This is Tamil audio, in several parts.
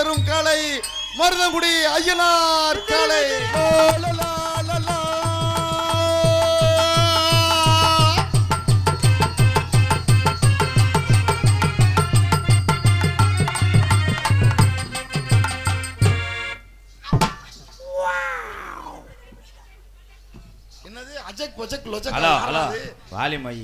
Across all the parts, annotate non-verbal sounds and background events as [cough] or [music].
சீவரும் காலை மருதங்குடி ஐயனார் காலை லா, லா, லா, லா. என்னது அஜக் பொஜக் லொஜக் ஹலோ ஹலோ யாராது? வாலி மை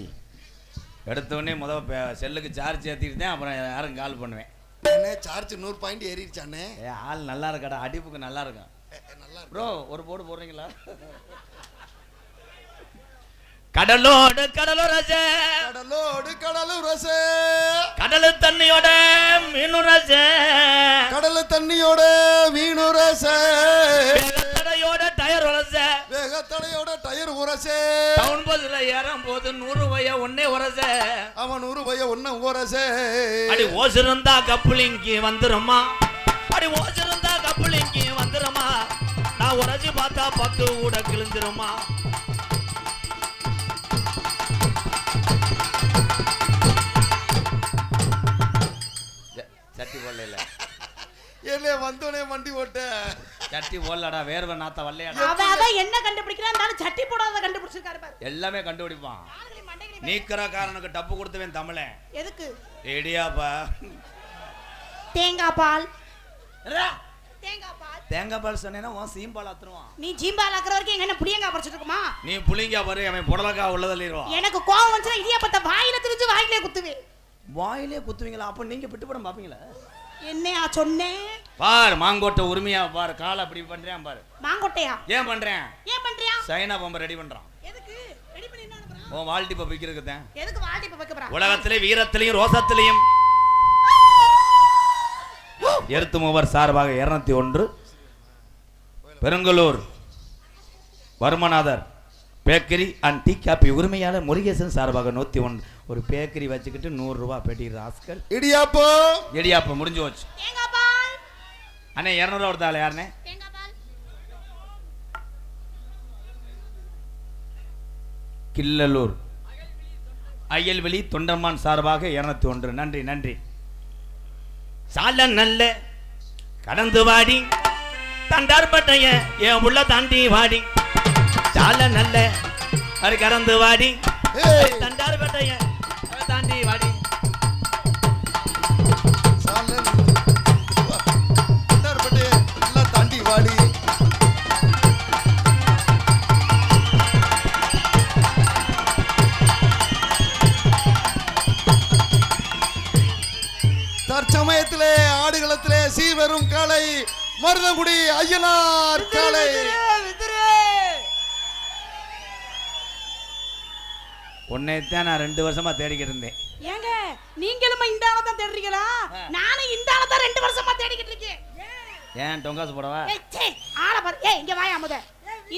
எடுத்த உடனே முத பே- செல்லுக்கு சார்ஜ் ஏற்றிட்டு தான் அப்புறம் யாரும் கால் பண்ணுவேன் என்ன சார்ஜ் நூறு பாயிண்ட் ஏறிடுச்சானே ஏ ஆள் நல்லா இருக்காடா அடிப்புக்கு நல்லா இருக்கும் நல்லா இருக்கு. ப்ரோ ஒரு போடு போடுறீங்களா? கடலோடு கடலோரச கடலோடு கடலும் ரசே. கடலு தண்ணியோட மீனு ரச. கடல் தண்ணியோட மீனு ரசே. வேகத்தடையோட டயர் உரசே. டவுன் பஸ்ல ஏறும் போது நூறு வய ஒன்னே உரச. அவன் நூறு பைய ஒன்னும் உரசே. அடி ஓசிருந்தா கப்புளிங்கி வந்துருமா? அடி ஓசிருந்தா கப்புளிங்கி வந்துருமா? நான் உரைச்சி பார்த்தா பத்து கூட கிழிஞ்சிருமா? சட்டி போடல என்ன வந்தோடனே வண்டி ஓட்ட. சட்டி போடலடா வேர்வை நாத்த வல்லையாடா. அவன் அவன் என்ன கண்டுபிடிக்கிறான் இருந்தாலும் சட்டி போடாத கண்டுபிடிச்சிருக்காரு பாரு. எல்லாமே கண்டுபிடிப்பான். ஆளுகளை மண்டைகளை நீக்கிறக்காரனுக்கு டப்பு கொடுத்தவன் தமிழன். எதுக்கு? ஏடியாப்பா தேங்காய் பால். தேங்காய் பால். தேங்காய் பால் சொன்னேன்னா உன் சீம்பால் அத்துருவான் நீ ஜீம்பால் ஆக்குற வரைக்கும் எங்க என்ன புளியங்காய் பறிச்சிட்டு இருக்குமா நீ புளிங்கா பாரு அவன் புடலக்கா உள்ள தள்ளிடுவான். எனக்கு கோவம் வந்துச்சுன்னா இடியாப்பத்த வாயில திரிஞ்சு வாயிலே குத்துவேன். வாயிலே குத்துவீங்களா? அப்ப நீங்க பிட்டு படம் பாப்பீங்களா என்னையா சொன்னேன் பார் மாங்கோட்டை உரிமையா? பார் காலை அப்படி பண்றேன் பாரு. மாங்கொட்டையா? ஏன் பண்றேன்? ஏன் பண்றியா? சைனா பம்பை ரெடி பண்றான். எதுக்கு? ரெடி பண்ணி என்ன அனுப்புறான்? உன் வாழ்ட்டி பம்பை விற்கிறதுக்கு தான் எதுக்கு வாட்டி இப்ப வைக்க போறான் உலகத்திலே வீரத்திலையும் ரோசத்திலையும். எருத்து மூவர் சார்பாக இருநூத்தி ஒன்று. Perungalur வருமநாதர். Bakery and tea coffee உரிமையாளர் முருகேசன் சார்பாக நூத்தி ஒன்று ஒரு பேக்கரி வச்சுக்கிட்டு நூறு ரூபாய் பெட்டி. ராஸ்கல். இடியாப்போ? இடியாப்பம் முடிஞ்சு போச்சு. அண்ணே இரநூறுவா கொடுத்தாள் யாருண்ணே? கில்லலூர் அயல்வெளி தொண்டமான் சார்பாக இருநூத்தி ஒன்று. நன்றி நன்றி. சால நல்ல கடந்து வாடி. தண்டார்பட்டைய என் உள்ள தாண்டி வாடி. சால நல்ல அது கடந்து வாடி ஏய். தண்டார்பட்டைய தாண்டி வாடி சாலன் வா. வண்டார்பட்டி எல்லாம் தாண்டி வாடி தற்சமயத்திலே ஆடுகளத்திலே சீவரும் காலை மருதங்குடி ஐயனார் காலை உன்னைத்தான் நான் ரெண்டு வருஷமா தேடிக்கிட்டு இருந்தேன். ஏங்க நீங்களும் இந்த ஆளை தான் தேடுறீங்களா? நானும் இந்த ஆளை தான் ரெண்டு வருஷமா தேடிக்கிட்டு இருக்கேன். ஏன் டொங்காசு போடவா? ஆளை பாரு. ஏய் இங்க வாயா முத.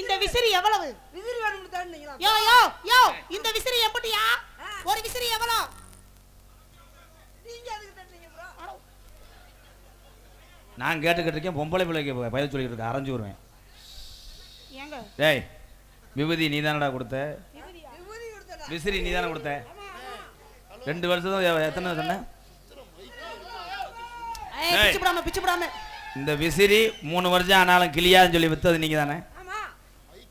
இந்த விசிறி எவ்வளவு? விசிறி வேணும்னு தாண்டிங்களா யோ யோ யோ இந்த விசிறி எப்படியா ஒரு விசிறி எவ்வளவு நீங்க அதுக்கு தண்டீங்க ப்ரோ நான் கேட்டுக்கிட்டு இருக்கேன் பொம்பளை பிள்ளைக்கு பதில் சொல்லிக்கிட்டு இருக்கேன் அரைஞ்சு வருவேன் ஏங்க. டேய் விபூதி நீ தானடா கொடுத்த? விசிறி நீ தானே கொடுத்த ரெண்டு வருஷம் எத்தனை சொன்ன? இந்த விசிறி மூணு வருஷம் ஆனாலும் கிளியான்னு சொல்லி வித்தது நீங்க தானே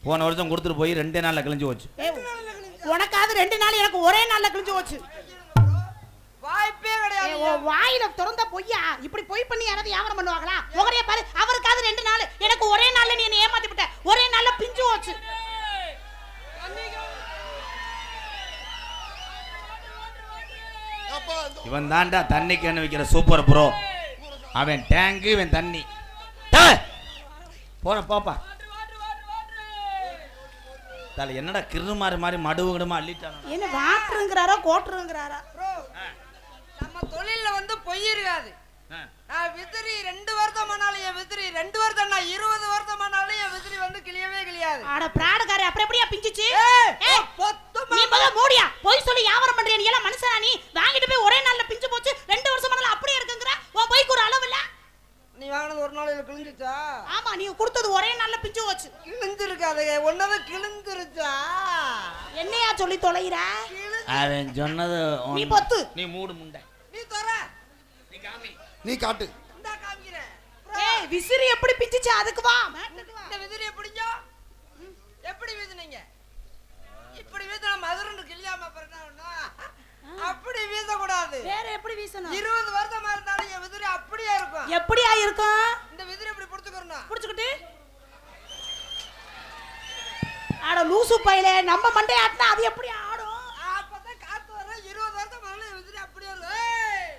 போன வருஷம் கொடுத்துட்டு போய் ரெண்டே நாள்ல கிழிஞ்சு போச்சு. உனக்காவது ரெண்டு நாள் எனக்கு ஒரே நாள்ல கிழிஞ்சு போச்சு. வாய்ப்பே கிடையாது. வாயில திறந்த பொய்யா? இப்படி பொய் பண்ணி யாராவது வியாபாரம் பண்ணுவாங்களா? ஒரே பாரு அவருக்காவது ரெண்டு நாள். எனக்கு ஒரே நாள்ல நீ என்ன ஏமாத்தி விட்ட ஒரே நாள்ல பிஞ்சு போச்சு. இவன் தாண்டா தண்ணி கேன்னு வைக்கிற சூப்பர் ப்ரோ அவன் டேங்கு இவன் தண்ணி! போற பாப்பா. தல என்னடா கிரு மாதிரி மாதிரி மடுவு கிடுமா அள்ளிட்டானு? என்ன வாட்டுங்கிறாரா கோட்டுங்கிறாரா ப்ரோ நம்ம தொழில்ல வந்து பொய் இருக்காது. விசிறி ரெண்டு வருஷம் ஆனாலும் என் விசிறி ரெண்டு வருஷம் நான் இருபது வருஷம் ஆனாலும் என் விசிறி வந்து கிளியவே கிளியாது. ஆட பிராடுகாரே அப்புறம் எப்படியா பிஞ்சிச்சு? நீ முதல்ல மூடியா. பொய் சொல்லி வியாபாரம் பண்றியா நீ எல்லாம் மனுஷனா நீ? வாங்கிட்டு போய் ஒரே நாள்ல பிஞ்சு போச்சு ரெண்டு வருஷம் ஆனாலும் அப்படியே இருக்குங்கிற? உன் பொய்க்கு ஒரு அளவு இல்ல? நீ வாங்கினது ஒரு நாளையில கிழிஞ்சிச்சா ஆமா நீ கொடுத்தது ஒரே நாள்ல பிஞ்சு போச்சு. கிழிஞ்சிருக்காது ஒன்னது கிழிஞ்சிருச்சா? என்னையா சொல்லி தொலைகிற அவன் சொன்னது நீ பொத்து. நீ மூடு முண்டை. நீ காட்டு. ஏய் விசிறி எப்படி பிஞ்சிச்சு அதுக்கு வா. இந்த விதிரியை பிடிங்க எப்படி வீசுனீங்க? இப்படி வீசினா மதுரன்னு கிளியாம பிறந்தாங்கன்னா அப்படி வீசக்கூடாது. வேற எப்படி வீசணும்? இருபது வருஷமா இருந்தாலும் என் விதிரி அப்படியே இருக்கும். எப்படியா இருக்கும்? இந்த விதிரி இப்படி பிடிச்சுக்கிறணும்? புடிச்சுக்கிட்டு. அட லூசு பையலே நம்ம மண்டை ஆட்டினா அது எப்படி ஆடும் அப்பதான் காத்து வர இருபது வருஷம் ஆனாலும் என் விதிரி அப்படியே இருக்கும் ஏய்,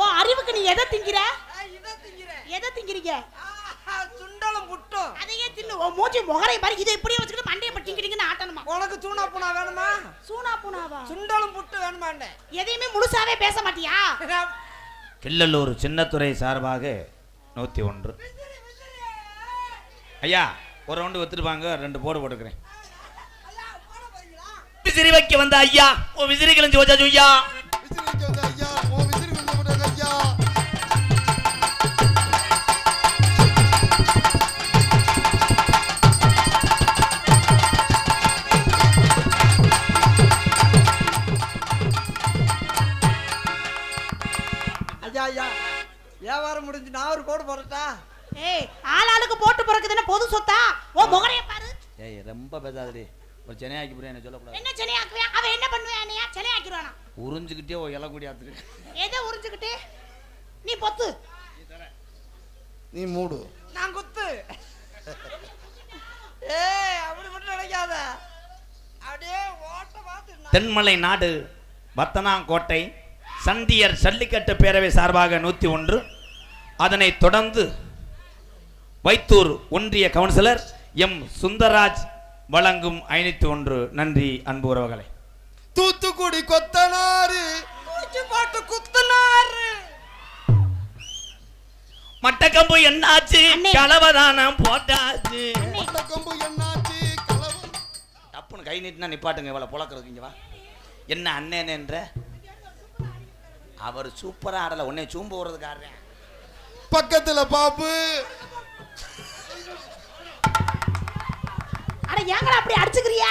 உன் அறிவுக்கு நீ எதை திங்கிற? எதை திங்கிறீங்க? ஆஹா, சுண்டலும் புட்டும். அதையே தின்னு? உன் மூஞ்சி முகரை பாரு. இதை இப்படியே வச்சுக்கிட்டு மண்டையை பட்டிங்கிட்டீங்கன்னு ஆட்டணுமா? உனக்கு சூனா பூனா வேணுமா? சூனா பூனாவா? சுண்டலும் புட்டு வேணுமாண்டே. எதையுமே முழுசாவே பேச மாட்டியா? கிள்ளலூர் சின்னத்துறை சார்பாக நூற்றி ஒன்று. ஐயா ஒரு ரவுண்டு வித்துருப்பாங்க ரெண்டு போடு போட்டுக்கிறேன். விசிறி வைக்க வந்த ஐயா ஓ விசிறி கிழிஞ்சு வச்சா ஐயா. ஐயா ஐயா வியாபாரம் முடிஞ்சு நான் ஒரு கோடு போடட்டா ஏய் ஆள் ஆளுக்கு போட்டு பிறக்குதுன்னு பொது சொத்தா? ஓ முகரைய பாரு. ஏய் ரொம்ப பேசாதடி. ஒரு சென்னையாக்கி போய் என்ன சொல்லக்கூடாது. என்ன சென்னையாக்குவேன் அவன் என்ன பண்ணுவேன் என்னையா? சென்னையாக்கிடுவானா உறிஞ்சுக்கிட்டே ஒரு இலை கூடியாத்துக்கு எதை உறிஞ்சுக்கிட்டு? நீ பொத்து. நீ மூடு. நான் குத்து. ஏய் அப்படி மட்டும் நினைக்காத. அப்படியே ஓட்ட பார்த்து தென்மலை நாடு பத்தனாங்கோட்டை சண்டியர் ஜல்லிக்கட்டு பேரவை சார்பாக நூற்றி ஒன்று. அதனைத் தொடர்ந்து வைத்தூர் ஒன்றிய கவுன்சிலர் எம். சுந்தரராஜ் வழங்கும் ஐநூற்றி ஒன்று. நன்றி அன்பு உறவுகளை. தூத்துக்குடி கொத்தனாரு தூக்கி போட்டு குத்துனாரு மட்டக்கம்பு என்னாச்சு? அண்ணே. கலவதானம் போட்டாச்சு. மொட்டை கம்பு என்னாச்சு? கலவு டப்புன்னு கை நீட்டினா நிப்பாட்டுங்க இவ்வளோ புழக்கிறதுக்கு இங்க வா. என்ன அண்ணன் என்ற அவர் சூப்பரா ஆடல. உன்னை சூம்பு விடுறதுக்கு ஆடுறேன் பக்கத்துல பாப்பு. அட ஏங்கடா அப்படி அடிச்சுக்கிறியா?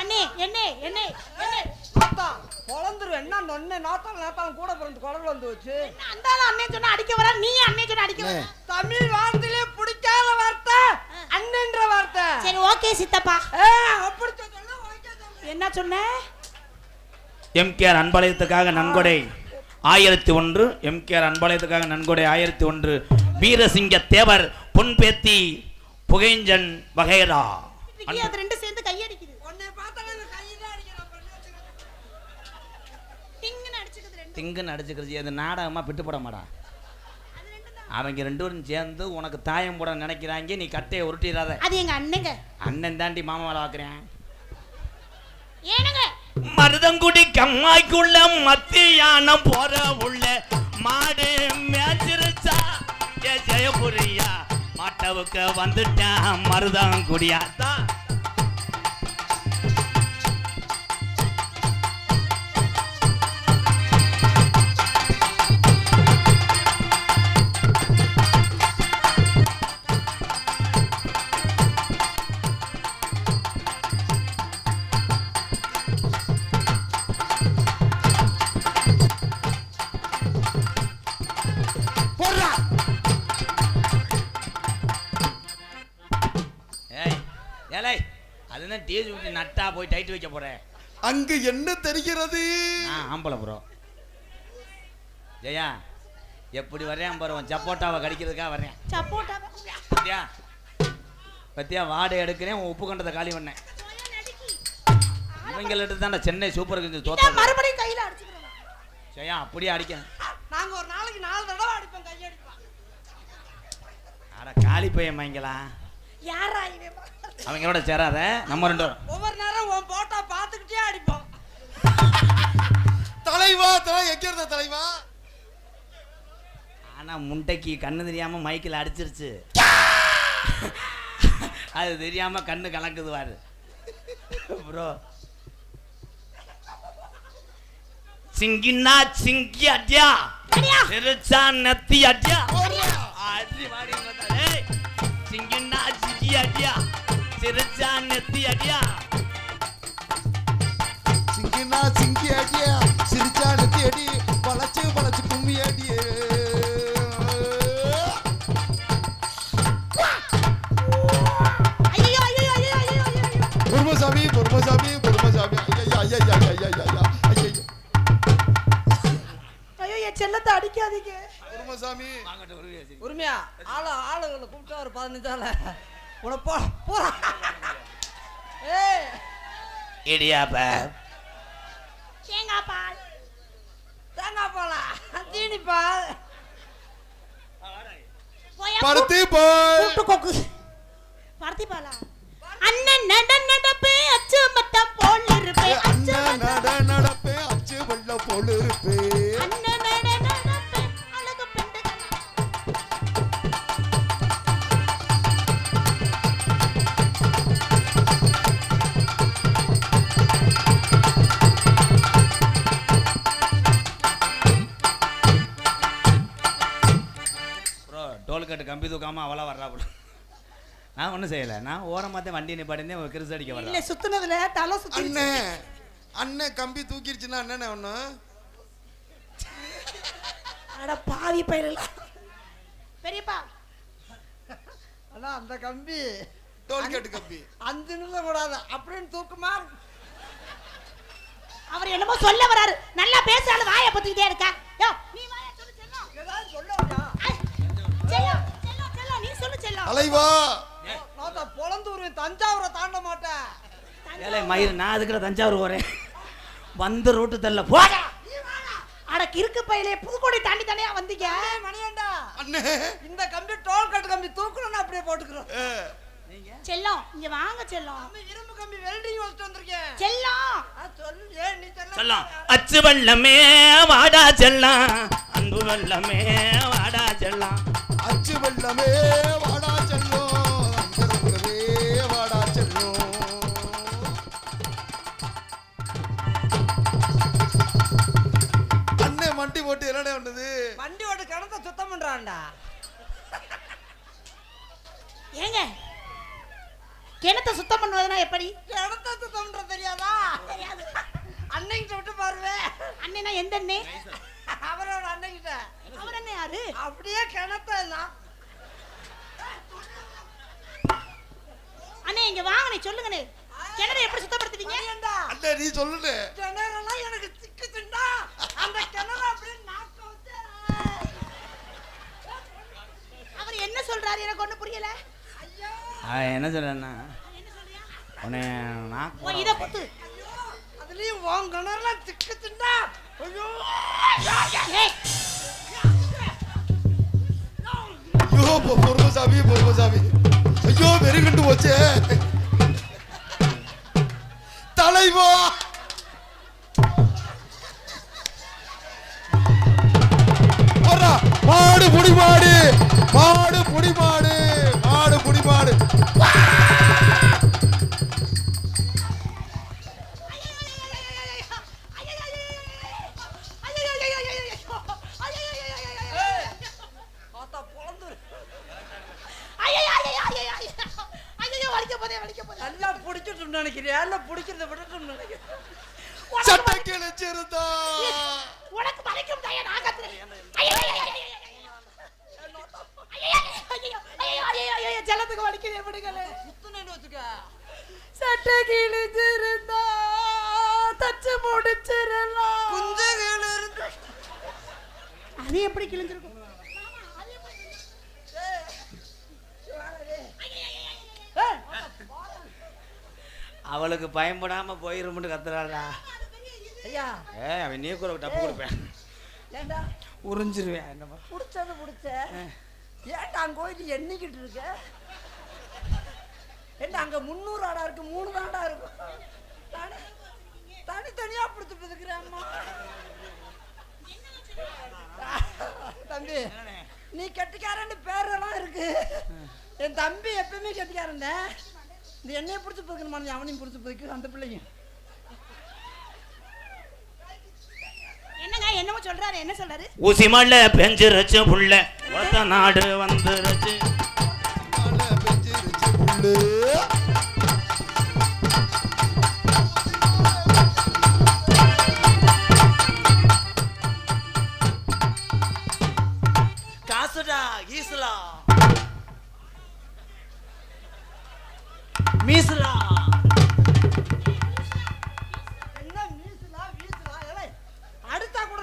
அண்ணே என்ன என்ன என்ன. நாத்தா பொழந்துரு. என்ன நொண்ணே நாத்தால் நாத்தாலும் கூட பிறந்து குடல் வந்து வச்சு அந்தாலும் அண்ணே சொன்னா அடிக்க வரா? நீ அண்ணே சொன்னா அடிக்க வர. தமிழ் வார்த்தையிலே பிடிக்காத வார்த்தை அண்ணன்ற வார்த்தை. சரி ஓகே சித்தப்பா. ஏ அப்படி சொன்னா. என்ன சொன்ன? எம்கேஆர் அன்பாலயத்துக்காக நன்கொடை. ஆயிரத்தி ஒன்று எம்கேஆர் அன்பாலயத்துக்காக நன்கொடை. ஆயிரத்தி ஒன்று வீரசிங்க தேவர் பொன்பேத்தி புகைஞ்சன் வகைரா. திங்குன்னு அடிச்சுக்கிறது அது நாடகமா பிட்டு போட மாடா அவங்க ரெண்டு பேரும் சேர்ந்து உனக்கு தாயம் போட நினைக்கிறாங்க நீ கட்டையை உருட்டிடாத. அது எங்க அண்ணங்க. அண்ணன் தாண்டி மாமா வேலை பார்க்குறேன் ஏனுங்க மருதங்குடி கம்மாய்க்குள்ள மத்தியானம் போற உள்ள மாடு மேய்ச்சிருச்சா? ஏ ஜெயபுரியா மாட்டவுக்கு வந்துட்டேன் மருதங்குடியா தான் ஏலை அதுதான் டீஸ் ஊற்றி நட்டா போய் டைட் வைக்க போறேன் அங்கு என்ன தெரிகிறது? ஆம்பளை ப்ரோ ஜெயா எப்படி வர்றேன் பாரு உன் சப்போட்டாவை கடிக்கிறதுக்காக வர்றேன். சப்போட்டா பத்தியா? பத்தியா வாடை எடுக்கிறேன் உன் உப்பு கண்டதை காலி பண்ணேன். இவங்கள்ட்ட தான் சென்னை சூப்பர் கிங்ஸ் தோத்தது. மறுபடியும் கையில அடிச்சுக்கிறேன். ஜெயா அப்படியே அடிக்க நாங்க ஒரு நாளைக்கு நாலு தடவை அடிப்போம் கையடிப்போம். அட காலி பையன் வாங்கலாம் யாரா இவன்? அவங்களோட சேராத. நம்ம ரெண்டு பேரும். ஒவ்வொரு நேரம் உன் போட்டா பார்த்துக்கிட்டே அடிப்போம். தலைவா தலை எக்கிறது தலைவா? ஆனா முண்டைக்கு கண்ணு தெரியாம மைக்கில் அடிச்சிருச்சு. அது தெரியாம கண்ணு கலக்குது பாரு. ப்ரோ சிங்கினா சிங்கி அடியா. சிரிச்சா நத்தி அடியா? போடுறா அடி வாடி பார்த்தா, ஏய், சிங்கினா சிங்கி அடியா? சிரிச்சான் நெத்தி அடியா? சிங்கினா சிங்கி அடியா? சிரிச்சா நெத்தி அடி. பழச்சு பழச்சு கும்மி அடியே பொறுமசாமி பொறுமசாமி பொறுமசாமி ஐயா ஐயா ஐயா. ஐயா ஐயா ஐயா ஐயா ஐயோ என் செல்லத்தை அடிக்காதீங்க. உரிமையா? ஆளு ஆளுங்களை கூப்பிட்டா ஒரு பதினஞ்சால உனப்பா இடியாப்ப தேங்காய் பால் தேங்காய் பாலா தீனி பால் போயா, பருத்தி போய் கூட்டு கொக்கு பருத்தி பாலா அண்ணன் நட நடப்பே அச்சு மத்தம் போல் இருப்பே. அச்சு அண்ணன் நட நடப்பே அச்சு வெள்ள போல் இருப்பே. அண்ணன் கம்பி தூக்காம அவளா வர்றாப்புல நான் ஒன்றும் செய்யலை. நான் ஓரமாத்தே வண்டி நிப்பாட்டிருந்தேன் ஒரு அடிக்க இல்ல வரல சுத்துனதுல தலை சுத்தி அண்ணன் கம்பி தூக்கிருச்சுன்னா அண்ணன் ஒண்ணு? அட பாவி பயிரல பெரியப்பா. அதான் அந்த கம்பி. டோல்கேட் கம்பி. அஞ்சு நிமிஷம் கூடாது அப்படின்னு தூக்குமா? அவர் என்னமோ சொல்ல வராரு. நல்லா பேசாலும் வாயை பத்திக்கிட்டே இருக்கா. யோ நீ வாயை சொல்லு செல்லம் ஏதாவது சொல்ல ஐ, செல்லம். அலைவா நான் தான் பொழந்தூர் தஞ்சாவூரை தாண்ட மாட்டேன். ஏலே மயிர் நான் அதுக்குள்ள தஞ்சாவூர் போறேன். வந்த ரூட்டு தள்ள போடா. அட கிறுக்கு பையிலே புதுக்கோட்டை தாண்டி தானே வந்தீங்க? ஏய், மணியண்டா அண்ணே. இந்த கம்பி டோல் கட்டு கம்பி தூக்கணும்னு அப்படியே போட்டுக்கிறோம். ஏ, செல்லம் இங்க வாங்க செல்லம். நம்ம இரும்பு கம்பி வெல்டிங் வச்சுட்டு வந்திருக்கேன். செல்லம். சொல்லு. ஏன் நீ சொல்ல செல்லம். அச்சு வெள்ளமே வாடா செல்லம். அன்பு வெள்ளமே வாடா அச்சு எப்படி சுத்தப்படுத்துவீங்க அண்ணன் நீ சொல்லுடு கிணறெல்லாம் எனக்கு சிக்குச்சுண்டா அந்த கிணறு அப்படியே நாக்க வச்சு அவர் என்ன சொல்றாரு? எனக்கு ஒண்ணு புரியல. ஐயோ. அவன் என்ன சொல்றேன்னா என்ன சொல்றியா? உன்னை நான் ஓ இத குத்து. அதுலயும் உன் கிணறுலாம் சிக்குச்சுண்டா ஐயோ. ஏய். ஐயோ பொ- பொறுமசாமி பொறுமசாமி ஐயோ வெறுகண்டு போச்சே. தலைவா போடுறா. மாடு புடி மாடு மாடு புடி மாடு தச்சு முடிச்சிடலாம். குஞ்சகள் இருந்து அது எப்படி கிழிஞ்சிருக்கும்? அவளுக்கு பயப்படாம போயிருமுன்னு கத்துறாடா ஐயா. ஏ அவன் நீ கூட டப்பு கொடுப்பேன். ஏண்டா? உறிஞ்சிருவேன் என்னப்பா புடிச்சது புடிச்ச. ஏன்டா அங்க போயிட்டு எண்ணிக்கிட்டு இருக்க? ஏண்டா அங்க முந்நூறு ஆடா இருக்கு மூணு தாண்டா இருக்கும் தனி தனித்தனியா பிடிச்சிட்டு இருக்கிறேன் அம்மா தம்பி நீ கெட்டிக்காரன்னு பேரெல்லாம் இருக்கு. என் தம்பி எப்பயுமே கெட்டிக்காரன் இந்த எண்ணெயை பிடிச்சி போய்க்கணுமா நீ அவனையும் பிடிச்சி போய்க்கு அந்த பிள்ளையும். என்னங்க என்னமோ சொல்றாரு என்ன சொல்றாரு? ஊசி மலை பெஞ்சிருச்சு புள்ள. ஒத்த நாடு வந்துருச்சு. பெஞ்சிருச்சு.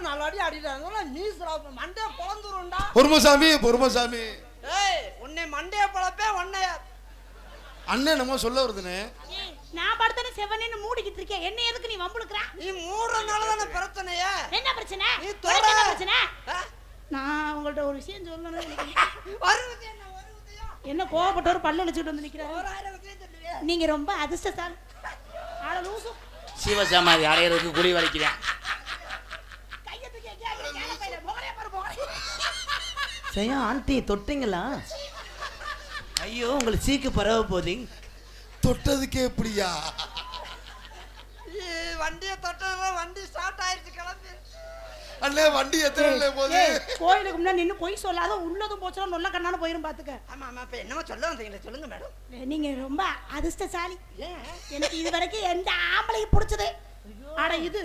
நாலு அடி அடிட்டாங்க நீசுலா மண்டே பொறுமசாமி பொறுமசாமி. ஏய் உன்னை மண்டைய பழப்பே உன்னைய அண்ணன் நம்ம சொல்ல வருதுனே நான் படுத்தன செவனேன்னு மூடிக்கிட்டு இருக்கேன். என்ன எதுக்கு நீ வம்புழுக்குற? நீ மூடுறதுனால தானே பிரச்சனையே. என்ன பிரச்சனை? நீ தொட. என்ன பிரச்சனை? ஆ? நான் உங்கள்ட்ட ஒரு விஷயம் சொல்லணும். வருவது என்ன வருவதையோ? என்ன கோவப்பட்டவர் பல்லு அடிச்சுட்டு வந்து நிக்கிறாரு? ஓராயிரம் விஷயம் சொல்லுவியே. நீங்க ரொம்ப அதிர்ஷ்டசாலி. ஆள லூசு. சிவசமாதி அடையிறதுக்கு குடி வரைக்கிறேன் கையை தூக்கி எங்கேயா வைக்கிற? கேன பையில முகரைய பாரு முகரைய. செய்யா ஆண்டி தொட்டிங்களா? ஐயோ உங்களுக்கு சீக்கு பரவ போதே. தொட்டதுக்கே எப்படியா? வண்டியை தொட்டதுல வண்டி ஸ்டார்ட் ஆயிடுச்சு கிளம்பி. அண்ணே வண்டி எத்தனை போகுது? கோயிலுக்கு முன்னாடி நின்னு பொய் சொல்லாத உள்ளதும் போச்சுன்னா நொல்ல கண்ணான போயிரும் பாத்துக்க. ஆமா ஆமா இப்ப என்னமோ சொல்ல வந்தீங்களே சொல்லுங்க மேடம். நீங்க ரொம்ப அதிர்ஷ்டசாலி. ஏன்? எனக்கு இது வரைக்கும் எந்த ஆம்பளையும் பிடிச்சது. அட இது.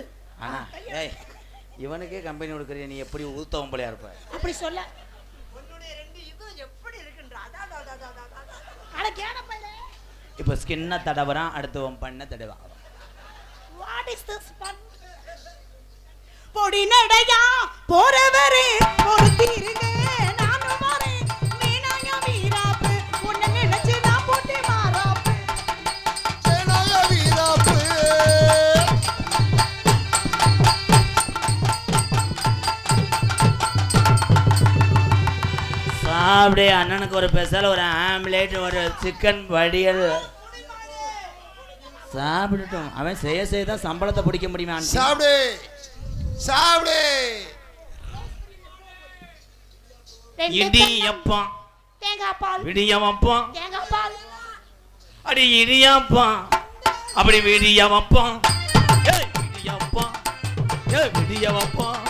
இவனுக்கே கம்பெனி கொடுக்குறிய நீ எப்படி ஊத்தவன் போலியா இருப்ப? அப்படி சொல்ல உன்னுடைய ரெண்டு இது எப்படி இருக்குன்ற அதான் அதான், அதான், அதான், அதான், அதான். அட கேன பையில இப்போ ஸ்கின்னை தடவுறான் அடுத்தவன் பண்ண தடவான் வாட் இஸ் திஸ் ஃபன் பொடி நடையா போறவரே சாப்பிடு அண்ணனுக்கு ஒரு ஸ்பெஷல் ஒரு ஆம்லேட் ஒரு சிக்கன் வடியல். சாப்பிடட்டும். அவன் செய்ய செய்ய தான் சம்பளத்தை பிடிக்க முடியுமா? சாப்பிடு. சாப்பிடு. ரெண்டு இடி தென்னம், எப்பம் தேங்காய் பால். விடியம் அப்பம். தேங்காய் பால். அடி இடியப்பம் அப்படி விடியவப்பம் ஏய் விடியப்பம் விடியவப்பம்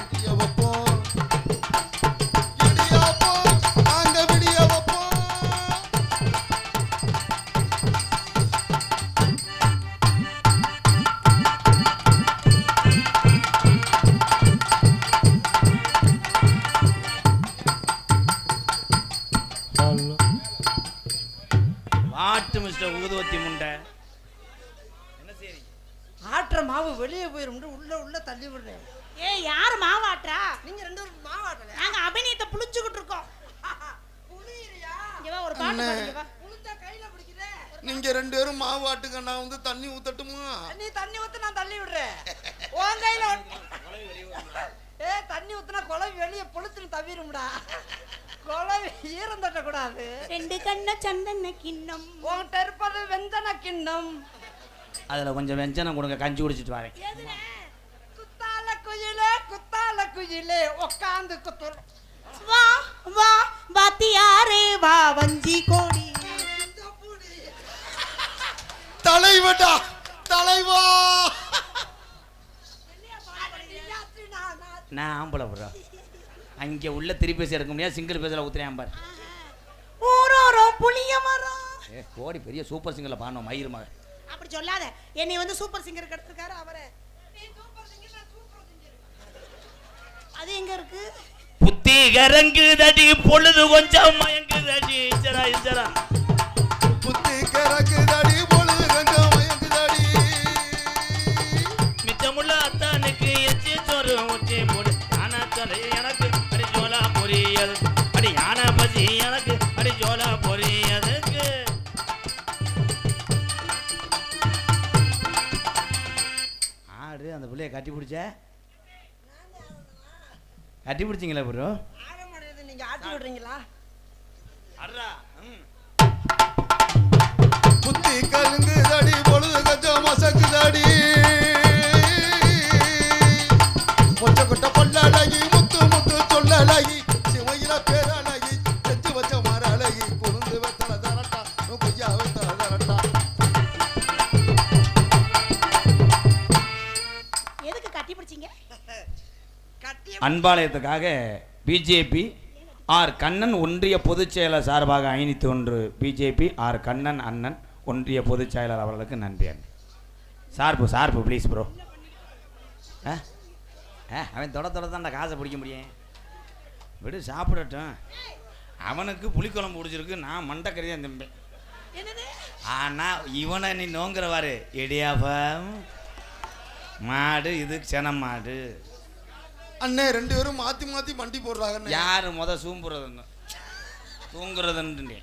ஊதுவத்தி முண்டை. என்ன ஆட்டுற மாவு வெளியே போயிரும். உள்ள உள்ள தள்ளி விடுறேன். ஏய் யார் மாவாட்டா நீங்க ரெண்டு பேரும் மாவு ஆட்டல நாங்க அபிநயத்தை புளிச்சுக்கிட்டு இருக்கோம். [laughs] புளியிறியா இங்க வா ஒரு பாட்டு அண்ணே. பாடு, இங்க வா. புளிச்சா கையில பிடிக்கிறேன் நீங்க ரெண்டு பேரும் மாவு ஆட்டுங்க. நான் வந்து தண்ணி ஊத்தட்டுமா? நீ தண்ணி ஊத்து நான் தள்ளி விடுறேன். உன் கையில ஏ தண்ணி ஊத்துனா குழம்பு வெளியே புளிச்சுன்னு தவிரும்டா. குழம்பு ஈரம் தட்ட கூடாது ரெண்டு கண்ண சந்தன கிண்ணம் உன்கிட்ட இருப்பது வெந்தன கிண்ணம் அதில் கொஞ்சம் வெஞ்சனம் கொடுங்க கஞ்சி குடிச்சிட்டு வரேன். எதுல குத்தால குயிலே குத்தால குயிலே உக்காந்து குத்து வா வா வாத்தியாரே வா வஞ்சி கோடி. தலைவடா தலைவா. நான் ஆம்பளை அங்கே உள்ள திருப்பேசி எடுக்க முடியாது. சிங்கிள் பேசில் ஊத்துறேன் பாரு. ஊரோரம் புளிய மரம். ஏ கோடி பெரிய சூப்பர் சிங்கரில் பாடணும் மயிர் மகன். அப்படி சொல்லாத. என்னை வந்து சூப்பர் சிங்கர் எடுத்திருக்காரு அவரை. அது எங்க இருக்கு? புத்தி கரங்குதடி பொழுது கொஞ்சம் மயங்குதடி. இச்சரா இச்சரா புத்தி கறக்குதடி கட்டி பிடிச்சிங்களா ப்ரோ ஆட முடியாது நீங்க ஆட்டி விடுறீங்களா? புத்தி கலங்குதடி பொழுது கொஞ்சம் மசக்குதடி கொச்ச கொட்ட பொல்லழகி முத்து முத்து சொல்லழகி சிவையில பேரழகி செஞ்சு வச்ச மர அழகி குறுந்து வெத்தல தரட்டா கொய்யா வெத்தல தரட்டா. எதுக்கு கட்டி பிடிச்சீங்க? கட்டி அன்பாலயத்துக்காக பிஜேபி ஆர் கண்ணன் ஒன்றிய பொதுச் செயலர் சார்பாக ஐநூற்றி ஒன்று பிஜேபி ஆர் கண்ணன் அண்ணன் ஒன்றிய பொதுச் செயலர் அவர்களுக்கு நன்றி அண்ணன் சார்பு சார்பு ப்ளீஸ் ப்ரோ ஆ? அவன் தொட தொட தான் காசை பிடிக்க முடியும். விடு சாப்பிடட்டும். அவனுக்கு புளிக்குழம்பு பிடிச்சிருக்கு நான் மண்டக்கறியாக திம்பேன். என்னது? ஆனால் இவனை நீ நோங்குறவாரு இடியாப்பம் மாடு இது சென மாடு அண்ணே ரெண்டு பேரும் மாத்தி மாத்தி மண்டி போடுறாங்க யாரு முத சூம்புறதுன்னு? தூங்குறதுன்னு